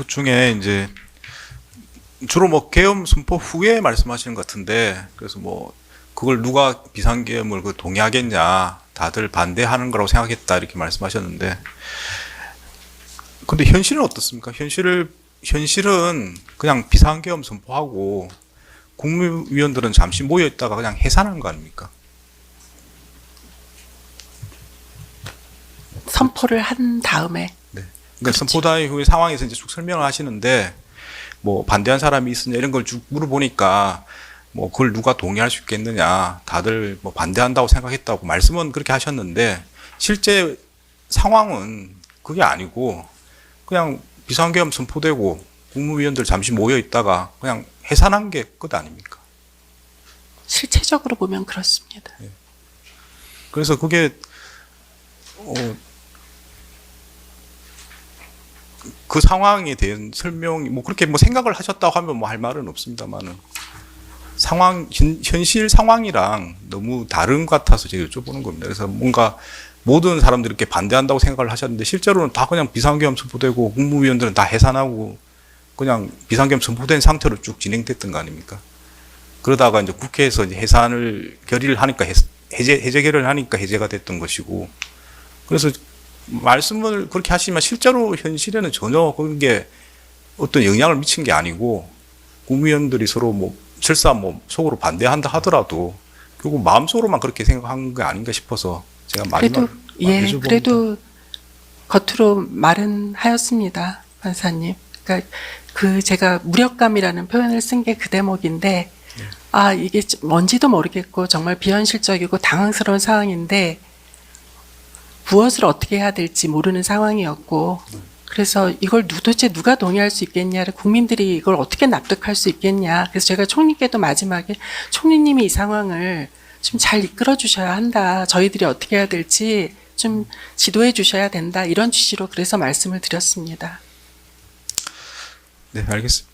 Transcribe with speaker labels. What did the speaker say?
Speaker 1: 것 중에 이제 주로 뭐 계엄 선포 후에 말씀하시는 것 같은데 그래서 뭐 그걸 누가 비상계엄을 그 동의하겠냐 다들 반대하는 거라고 생각했다 이렇게 말씀하셨는데 근데 현실은 어떻습니까? 현실을 현실은 그냥 비상계엄 선포하고 국무위원들은 잠시 모여 있다가 그냥 해산한 거 아닙니까?
Speaker 2: 선포를 한 다음에
Speaker 1: 그러니까
Speaker 2: 그렇지.
Speaker 1: 선포다 이후의 상황에서 이제 쭉 설명을 하시는데 뭐 반대한 사람이 있으냐 이런 걸 쭉 물어보니까 뭐 그걸 누가 동의할 수 있겠느냐 다들 뭐 반대한다고 생각했다고 말씀은 그렇게 하셨는데 실제 상황은 그게 아니고 그냥 비상계엄 선포되고 국무위원들 잠시 모여 있다가 그냥 해산한 게 끝 아닙니까?
Speaker 2: 실체적으로 보면 그렇습니다.
Speaker 1: 그래서 그게 어, 그 상황에 대한 설명이 뭐 그렇게 뭐 생각을 하셨다고 하면 뭐 할 말은 없습니다만은 상황 현, 현실 상황이랑 너무 다른 것 같아서 제가 여쭤보는 겁니다. 그래서 뭔가 모든 사람들이 이렇게 반대한다고 생각을 하셨는데 실제로는 다 그냥 비상계엄 선포되고 국무위원들은 다 해산하고 그냥 비상계엄 선포된 상태로 쭉 진행됐던 거 아닙니까? 그러다가 이제 국회에서 이제 해산을 결의를 하니까 해- 해제 해제 결의를 하니까 해제가 됐던 것이고 그래서 말씀을 그렇게 하시지만 실제로 현실에는 전혀 그런 게 어떤 영향을 미친 게 아니고 국무위원들이 서로 뭐 설사 뭐 속으로 반대한다 하더라도 결국 마음속으로만 그렇게 생각한 게 아닌가 싶어서 제가
Speaker 2: 그래도 예, 그래도 겉으로 말은 하였습니다, 판사님. 그러니까 그 제가 무력감이라는 표현을 쓴 게 그 대목인데 아 이게 좀 뭔지도 모르겠고 정말 비현실적이고 당황스러운 상황인데 무엇을 어떻게 해야 될지 모르는 상황이었고 그래서 이걸 누- 도대체 누가 동의할 수 있겠냐를 국민들이 이걸 어떻게 납득할 수 있겠냐 그래서 제가 총리께도 마지막에 총리님이 이 상황을 좀 잘 이끌어 주셔야 한다 저희들이 어떻게 해야 될지 좀 지도해 주셔야 된다 이런 취지로 그래서 말씀을 드렸습니다.
Speaker 1: 네 알겠습니다.